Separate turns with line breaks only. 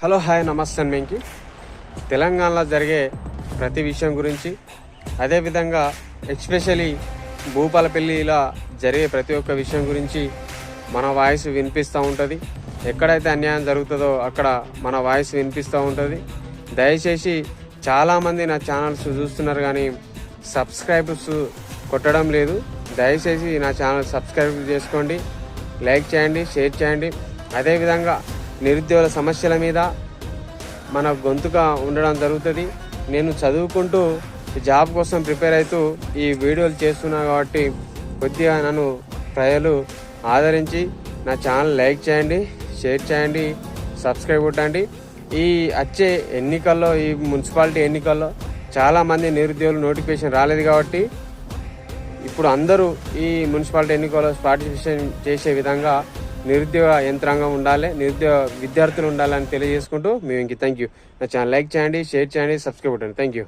Hello hi నమస్తే మేంకి తెలంగాణలో జరిగే ప్రతి విషయం గురించి అదేవిధంగా ఎస్పెషలీ భూపాలపల్లిలో జరిగే ప్రతి ఒక్క విషయం గురించి మన వాయిస్ వినిపిస్తూ ఉంటుంది. ఎక్కడైతే అన్యాయం జరుగుతుందో అక్కడ మన వాయిస్ వినిపిస్తూ ఉంటుంది. దయచేసి చాలామంది నా ఛానల్స్ చూస్తున్నారు కానీ సబ్స్క్రైబర్స్ కొట్టడం లేదు. దయచేసి నా ఛానల్ సబ్స్క్రైబ్ చేసుకోండి. లైక్ చేయండి షేర్ చేయండి. అదేవిధంగా నిరుద్యోగుల సమస్యల మీద మన గొంతుగా ఉండడం జరుగుతుంది. నేను చదువుకుంటూ జాబ్ కోసం ప్రిపేర్ అవుతూ ఈ వీడియోలు చేస్తున్నా కాబట్టి కొద్దిగా నన్ను ప్రజలు ఆదరించి నా ఛానల్ లైక్ చేయండి షేర్ చేయండి సబ్స్క్రైబ్ కొట్టండి. ఈ వచ్చే ఎన్నికల్లో ఈ మున్సిపాలిటీ ఎన్నికల్లో చాలామంది నిరుద్యోగులు నోటిఫికేషన్ రాలేదు కాబట్టి ఇప్పుడు అందరూ ఈ మున్సిపాలిటీ ఎన్నికల్లో పార్టిసిపేషన్ చేసే విధంగా నిరుద్యోగ యంత్రాంగం ఉండాలి నిరుద్యోగ విద్యార్థులు ఉండాలని తెలియజేసుకుంటూ మేము ఇంక థ్యాంక్ యూ నా ఛానల్ లైక్ చేయండి షేర్ చేయండి సబ్స్క్రైబ్ కొట్టండి. Thank you